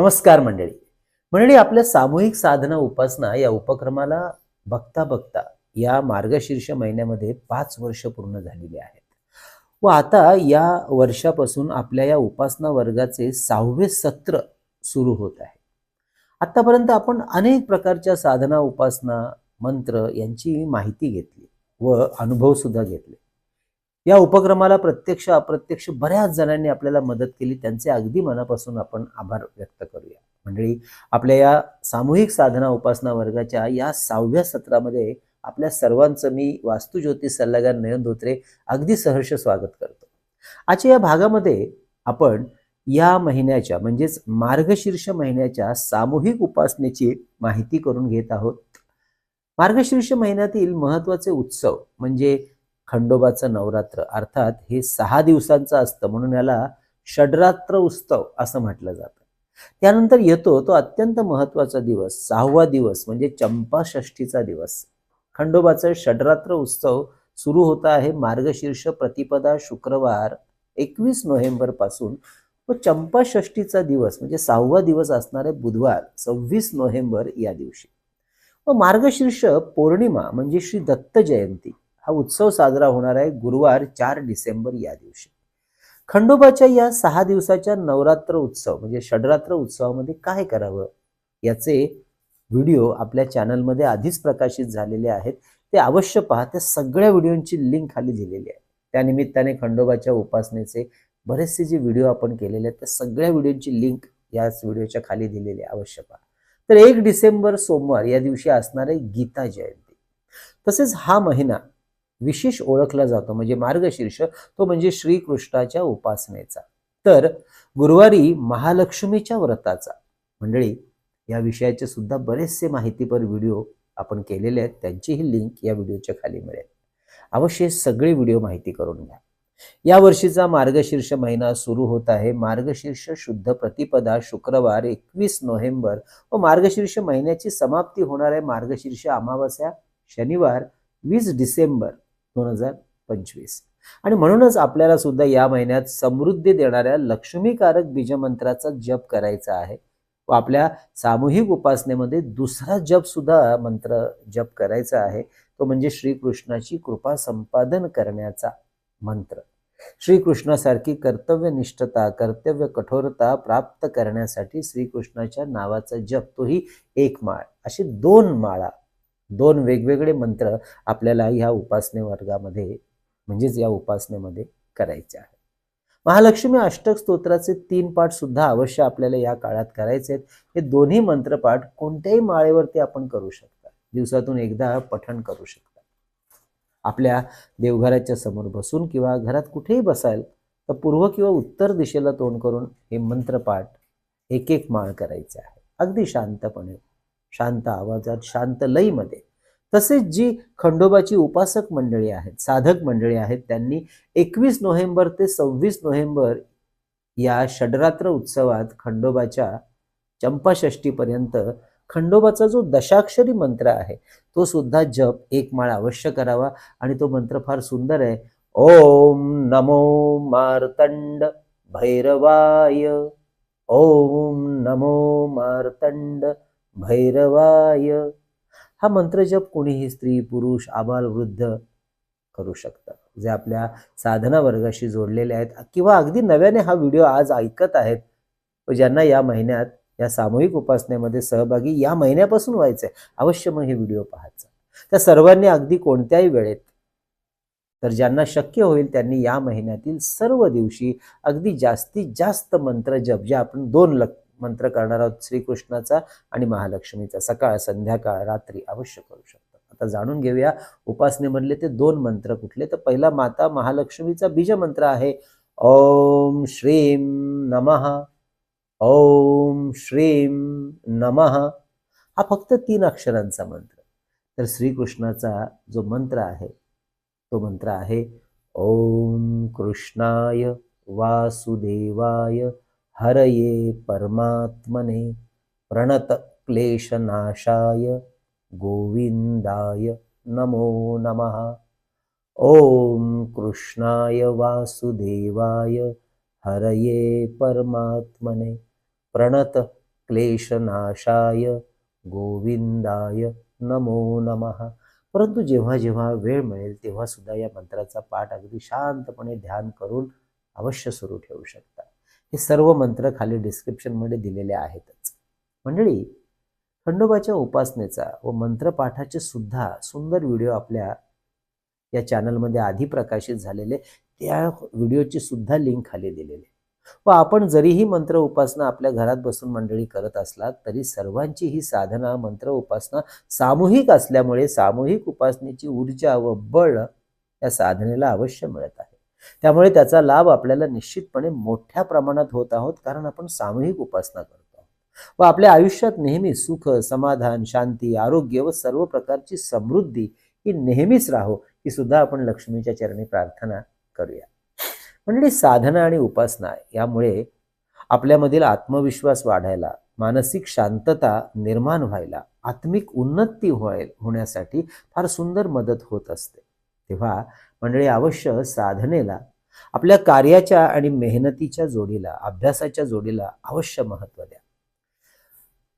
नमस्कार मंडळी. मंडळी आपल्या सामूहिक साधना उपासना या उपक्रमाला बघता बघता या मार्गशीर्ष महिन्यामध्ये पाच वर्ष पूर्ण झालेली आहेत. व आता या वर्षापासून आपल्या या उपासना वर्गाचे सहावे सत्र सुरू होत आहे. आतापर्यंत आपण अनेक प्रकारच्या साधना उपासना मंत्र यांची माहिती घेतली व अनुभव सुद्धा घेतले. या उपक्रमाला प्रत्यक्ष अप्रत्यक्ष बऱ्याच जणांनी आपल्याला मदत केली. त्यांचे अगदी मनापासून आपण आभार व्यक्त करूया. मंडळी आपल्या या सामूहिक साधना उपासना वर्गाच्या या सहाव्या सत्रामध्ये आपल्या सर्वांचं मी वास्तुज्योतिष सल्लागार नयन धोत्रे अगदी सहर्ष स्वागत करतो. आजच्या या भागामध्ये आपण या महिन्याच्या म्हणजेच मार्गशीर्ष महिन्याच्या सामूहिक उपासनेची माहिती करून घेत आहोत. मार्गशीर्ष महिन्यातील महत्त्वाचे उत्सव म्हणजे खंडोबाचं नवरात्र. अर्थात हे सहा दिवसांचं असतं म्हणून याला षडरात्र उत्सव असं म्हटलं जातं. त्यानंतर येतो तो अत्यंत महत्त्वाचा दिवस सहावा दिवस म्हणजे चंपाषष्ठीचा दिवस. खंडोबाचा षडरात्र उत्सव सुरू होत आहे मार्गशीर्ष प्रतिपदा शुक्रवार एकवीस नोव्हेंबरपासून. व चंपा षष्ठीचा दिवस म्हणजे सहावा दिवस असणारे बुधवार सव्वीस नोव्हेंबर या दिवशी. व मार्गशीर्ष पौर्णिमा म्हणजे श्री दत्त जयंती. हा उत्सव साजरा होणार आहे गुरुवार चार डिसेंबर या दिवशी. खंडोबाच्या या सहा दिवसाच्या नवरात्र उत्सव म्हणजे षडरात्र उत्सवामध्ये काय करावं? याचे व्हिडिओ आपल्या चॅनलमध्ये आधीच प्रकाशित झालेले आहेत. ते अवश्य पहा. त्या सगळ्या व्हिडिओंची लिंक खाली दिलेली आहे. त्यानिमित्ताने खंडोबाच्या उपासनेचे बरेचसे जे व्हिडिओ आपण केलेले आहेत त्या सगळ्या व्हिडिओंची लिंक याच व्हिडिओच्या खाली दिलेली आहे. अवश्य पहा. तर एक डिसेंबर सोमवार या दिवशी असणारे गीता जयंती. तसेच हा महिना विशेष ओळखला जातो म्हणजे मार्गशीर्ष तो म्हणजे श्रीकृष्णाच्या उपासनेचा. तर गुरुवारी महालक्ष्मीच्या व्रताचा मंडळी या विषयाचे सुद्धा बरेचसे माहितीपर व्हिडिओ आपण केलेले आहेत त्यांचीही लिंक या व्हिडिओच्या खाली मिळेल. अवश्य सगळे व्हिडिओ माहिती करून घ्या. या वर्षीचा मार्गशीर्ष महिना सुरू होत आहे. मार्गशीर्ष शुद्ध प्रतिपदा शुक्रवार एकवीस नोव्हेंबर व मार्गशीर्ष महिन्याची समाप्ती होणार आहे. मार्गशीर्ष अमावस्या शनिवार वीस डिसेंबर. दोन हजार पंचवीस. आणि म्हणूनच आपल्याला सुद्धा या महिन्यात समृद्धी देणाऱ्या लक्ष्मीकारक बीजमंत्राचा जप करायचा आहे. व आपल्या सामूहिक उपासनेमध्ये दुसरा जप सुद्धा मंत्र जप करायचा आहे. तो म्हणजे श्रीकृष्णाची कृपा संपादन करण्याचा मंत्र. श्रीकृष्णासारखी कर्तव्यनिष्ठता कर्तव्य कठोरता प्राप्त करण्यासाठी श्रीकृष्णाच्या नावाचा जप तोही एक माळ. असे दोन माळा दोन वेगवेगळे मंत्र आपल्याला ह्या उपासने वर्गामध्ये म्हणजेच या उपासनेमध्ये करायचे आहे महालक्ष्मी अष्टक स्तोत्राचे तीन पाठ सुद्धा अवश्य आपल्याला या काळात करायचे आहेत. हे दोन्ही मंत्रपाठ कोणत्याही माळेवरती आपण करू शकता. दिवसातून एकदा पठण करू शकता. आपल्या देवघराच्या समोर बसून किंवा घरात कुठेही बसाल तर पूर्व किंवा उत्तर दिशेला तोंड करून हे मंत्रपाठ एक एक माळ करायचे आहे. अगदी शांतपणे शांत आवाजात शांत लईमध्ये तसेच जी खंडोबाची उपासक मंडळी आहेत साधक मंडळी आहेत त्यांनी एकवीस नोव्हेंबर ते सव्वीस नोव्हेंबर या षडरात्र उत्सवात खंडोबाच्या चंपाषष्टीपर्यंत खंडोबाचा जो दशाक्षरी मंत्र आहे तो सुद्धा जप एक माळ अवश्य करावा आणि तो मंत्र फार सुंदर आहे. ओम नमो मार्तंड भैरवाय. ओम नमो मार्तंड भैरवाय. हा मंत्र जप कोणीही स्त्री पुरुष आबाल वृद्ध करू शकतात जे आपल्या साधना वर्गाशी जोडलेले आहेत किंवा अगदी नव्याने हा व्हिडिओ आज ऐकत आहेत व ज्यांना या महिन्यात या सामूहिक उपासनेमध्ये सहभागी या महिन्यापासून व्हायचं आहे अवश्य मग हे व्हिडिओ पाहायचा. त्या सर्वांनी अगदी कोणत्याही वेळेत तर ज्यांना शक्य होईल त्यांनी या महिन्यातील सर्व दिवशी अगदी जास्तीत जास्त मंत्र जप जे आपण दोन लख मंत्र करणार आहोत श्रीकृष्णाचा आणि महालक्ष्मीचा. सकाळ संध्याकाळ रात्री अवश्य करू शकता. आता जाणून घेऊया उपासनेमधले ते दोन मंत्र कुठले? तर पहिला माता महालक्ष्मीचा बीज मंत्र आहे. ओम श्रीम नमः. ओम श्रीम नमः. हा फक्त तीन अक्षरांचा मंत्र. तर श्रीकृष्णाचा जो मंत्र आहे तो मंत्र आहे ओम कृष्णाय वासुदेवाय हरये परमात्मने प्रणत क्लेशनाशाय गोविंदाय नमो नमः। ओम कृष्णाय वासुदेवाय हरये परमात्मने प्रणत क्लेशनाशाय गोविंदाय नमो नमः। परंतु जेव्हा जेव्हा वेळ मिळेल तेव्हा सुद्धा या मंत्राचा पाठ अगदी शांतपणे ध्यान करून अवश्य सुरू ठेवू शकता. हे सर्व मंत्र खाली डिस्क्रिप्शनमध्ये दिलेले आहेतच. मंडळी खंडोबाच्या उपासनेचा व मंत्रपाठाचे सुद्धा सुंदर व्हिडिओ आपल्या या चॅनलमध्ये आधी प्रकाशित झालेले त्या व्हिडिओची सुद्धा लिंक खाली दिलेली. व आपण जरीही मंत्र उपासना आपल्या घरात बसून मंडळी करत असलात तरी सर्वांची ही साधना मंत्र उपासना सामूहिक असल्यामुळे सामूहिक उपासनेची ऊर्जा व बळ या साधनेला अवश्य मिळत आहे. त्यामुळे त्याचा लाभ आपल्याला निश्चितपणे मोठ्या प्रमाणात होत आहोत कारण आपण सामूहिक उपासना करतो व आपल्या आयुष्यात नेहमी सुख समाधान शांती आरोग्य व सर्व प्रकारची समृद्धी ही नेहमीच राहो ही सुद्धा आपण लक्ष्मीच्या चरणी प्रार्थना करूया. म्हणजे साधना आणि उपासना यामुळे आपल्यामधील आत्मविश्वास वाढायला मानसिक शांतता निर्माण व्हायला आत्मिक उन्नती व्हाय होण्यासाठी फार सुंदर मदत होत असते. तेव्हा मंडळी अवश्य साधनेला आपल्या कार्याच्या आणि मेहनतीच्या जोडीला अभ्यासाच्या जोडीला अवश्य महत्त्व द्या.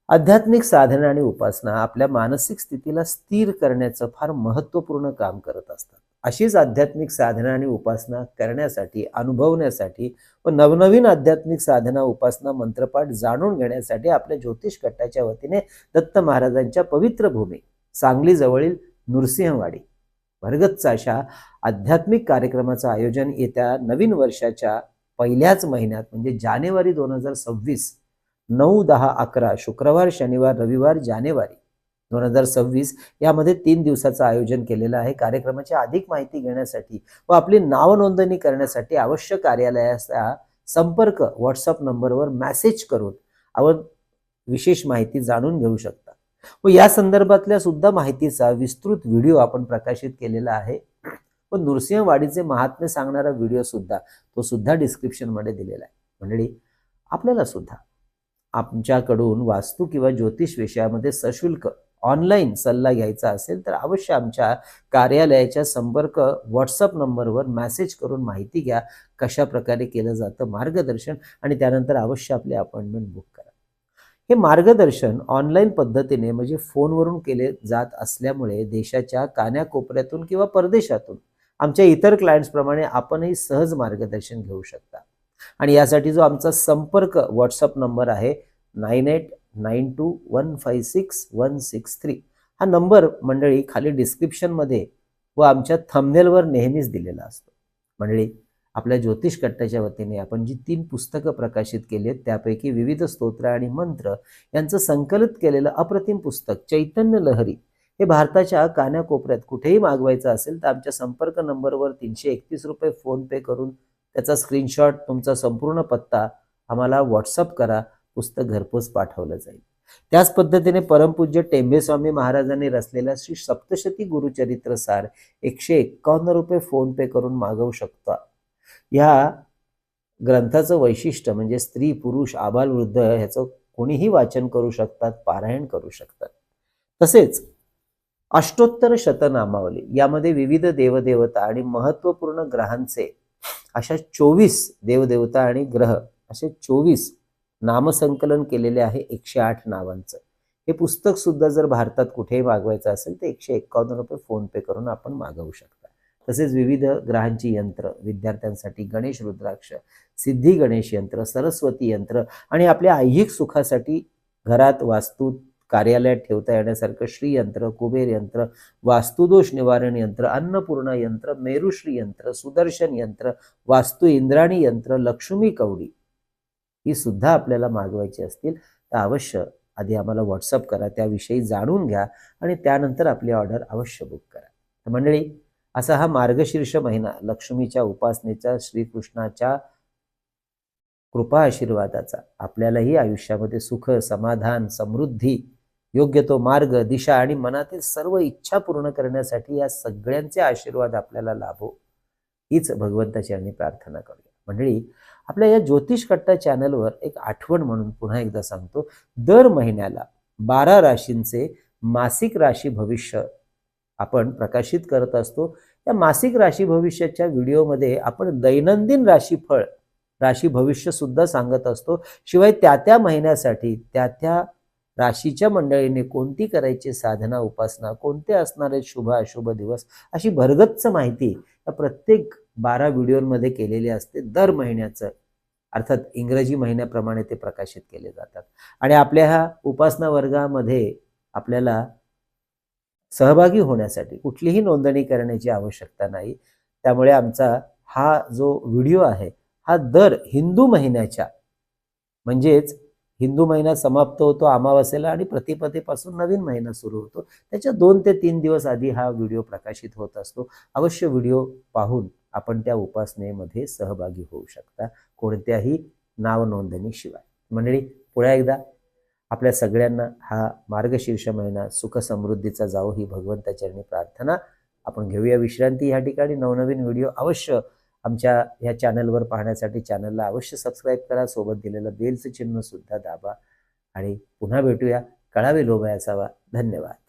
आध्यात्मिक साधना आणि उपासना आपल्या मानसिक स्थितीला स्थिर करण्याचं फार महत्त्वपूर्ण काम करत असतात. अशीच आध्यात्मिक साधना आणि उपासना करण्यासाठी अनुभवण्यासाठी व नवनवीन आध्यात्मिक साधना उपासना मंत्रपाठ जाणून घेण्यासाठी आपल्या ज्योतिष कट्टाच्या वतीने दत्त महाराजांच्या पवित्र भूमी सांगली जवळील नृसिंहवाडी. भरगच्च अशा आध्यात्मिक कार्यक्रमाचं आयोजन येत्या नवीन वर्षाच्या पहिल्याच महिन्यात म्हणजे जानेवारी दोन हजार सव्वीस नऊ दहा अकरा शुक्रवार शनिवार रविवार जानेवारी दोन हजार सव्वीस यामध्ये तीन दिवसाचं आयोजन केलेलं आहे. कार्यक्रमाची अधिक माहिती घेण्यासाठी व आपली नावनोंदणी करण्यासाठी आवश्यक कार्यालयाचा संपर्क व्हॉट्सअप नंबरवर मॅसेज करून आपण विशेष माहिती जाणून घेऊ शकता. व या संदर्भातल्या सुद्धा माहितीचा विस्तृत व्हिडिओ आपण प्रकाशित केलेला आहे. व नृसिंहवाडीचे महात्म्य सांगणारा व्हिडिओ सुद्धा तो सुद्धा डिस्क्रिप्शनमध्ये दिलेला आहे. मंडळी आपल्याला सुद्धा आमच्याकडून वास्तू किंवा ज्योतिष विषयामध्ये सशुल्क ऑनलाईन सल्ला घ्यायचा असेल तर अवश्य आमच्या कार्यालयाच्या संपर्क व्हॉट्सअप नंबरवर मॅसेज करून माहिती घ्या कशा प्रकारे केलं जातं मार्गदर्शन आणि त्यानंतर अवश्य आपले अपॉइंटमेंट बुक करा. हे मार्गदर्शन ऑनलाईन पद्धतीने म्हणजे फोनवरून केले जात असल्यामुळे देशाच्या कान्याकोपऱ्यातून किंवा परदेशातून आमच्या इतर क्लायंट्सप्रमाणे आपणही सहज मार्गदर्शन घेऊ शकता. आणि यासाठी जो आमचा संपर्क व्हॉट्सअप नंबर आहे nine eight nine two one five six one six three. हा नंबर मंडळी खाली डिस्क्रिप्शनमध्ये व आमच्या थंबनेलवर नेहमीच दिलेला असतो. मंडळी आपल्या ज्योतिष कट्ट्याच्या वतीने आपण जी तीन पुस्तकं प्रकाशित केली आहेत त्यापैकी विविध स्तोत्र आणि मंत्र यांचं संकलित केलेलं अप्रतिम पुस्तक चैतन्य लहरी हे भारताच्या कान्याकोपऱ्यात कुठेही मागवायचं असेल तर आमच्या संपर्क नंबरवर तीनशे एकतीस रुपये फोनपे करून त्याचा स्क्रीनशॉट तुमचा संपूर्ण पत्ता आम्हाला व्हॉट्सअप करा पुस्तक घरपोच पाठवलं जाईल. त्याच पद्धतीने परमपूज्य टेंबेस्वामी महाराजांनी रचलेला श्री सप्तशती गुरुचरित्र सार एकशे एक्कावन्न रुपये फोनपे करून मागवू शकता. या ग्रंथाचं वैशिष्ट्य म्हणजे स्त्री पुरुष आबाल वृद्ध ह्याचं कोणीही वाचन करू शकतात पारायण करू शकतात. तसेच अष्टोत्तर शतनामावली यामध्ये विविध देवदेवता आणि महत्त्वपूर्ण ग्रहांचे अशा चोवीस देवदेवता आणि ग्रह असे चोवीस नामसंकलन केलेले आहे एकशे आठ नावांचं. हे पुस्तक सुद्धा जर भारतात कुठेही मागवायचं असेल तर एकशे एक्कावन्न रुपये फोन पे करून आपण मागवू शकतो. तसेच विविध ग्रहांची यंत्र विद्यार्थ्यांसाठी गणेश रुद्राक्ष सिद्धी गणेश यंत्र सरस्वती यंत्र आणि आपल्या ऐहिक सुखासाठी घरात वास्तू कार्यालयात ठेवता येण्यासारखं श्रीयंत्र कुबेर यंत्र वास्तुदोष निवारण यंत्र अन्नपूर्णा यंत्र मेरुश्री यंत्र सुदर्शन यंत्र वास्तू इंद्राणी यंत्र लक्ष्मी कवडी ही सुद्धा आपल्याला मागवायची असतील तर अवश्य आधी आम्हाला व्हॉट्सअप करा त्याविषयी जाणून घ्या आणि त्यानंतर आपली ऑर्डर अवश्य बुक करा. तर मंडळी असा हा मार्गशीर्ष महिना लक्ष्मीच्या उपासनेचा श्रीकृष्णाच्या कृपा आशीर्वादाचा. आपल्यालाही आयुष्यामध्ये सुख समाधान समृद्धी योग्य तो मार्ग दिशा आणि मनातील सर्व इच्छा पूर्ण करण्यासाठी या सगळ्यांचे आशीर्वाद आपल्याला लाभो. हीच भगवंताची आम्ही प्रार्थना करूया. मंडळी आपल्या या ज्योतिष कट्टा चॅनलवर एक आठवण म्हणून पुन्हा एकदा सांगतो. दर महिन्याला बारा राशींचे मासिक राशी भविष्य आपण प्रकाशित करत असतो. या मासिक राशी भविष्याच्या व्हिडिओमध्ये आपण दैनंदिन राशीफळ राशी भविष्य सुद्धा सांगत असतो. शिवाय त्या त्या महिन्यासाठी त्या त्या राशीच्या मंडळीने कोणती करायची साधना उपासना कोणते असणारे शुभ अशुभ दिवस अशी भरगच्च माहिती या प्रत्येक बारा व्हिडिओमध्ये केलेली असते दर महिन्याचं. अर्थात इंग्रजी महिन्याप्रमाणे ते प्रकाशित केले जातात. आणि आपल्या ह्या उपासना वर्गामध्ये आपल्याला सहभागी होण्यासाठी कुठलीही नोंदणी करण्याची आवश्यकता नाही. त्यामुळे आमचा हा जो व्हिडिओ आहे हा दर हिंदू महिन्याच्या म्हणजेच हिंदू महिना समाप्त होतो अमावस्येला आणि प्रतिपदेपासून नवीन महिना सुरू होतो. त्याच्या दोन ते तीन दिवस आधी हा व्हिडिओ प्रकाशित होत असतो. अवश्य व्हिडिओ पाहून आपण त्या उपासनेमध्ये सहभागी होऊ शकता कोणत्याही नाव नोंदणीशिवाय मंडळी पुन्हा एकदा आपल्या सगळ्यांना हा मार्गशीर्ष महिना सुख समृद्धीचा जावो ही भगवंताचरणी प्रार्थना. आपण घेऊया विश्रांती. ह्या ठिकाणी नवनवीन व्हिडिओ अवश्य आमच्या ह्या चॅनलवर पाहण्यासाठी चॅनलला अवश्य सबस्क्राईब करा. सोबत दिलेलं बेलचं चिन्ह सुद्धा दाबा. आणि पुन्हा भेटूया. कळावे लोभाय असावा. धन्यवाद.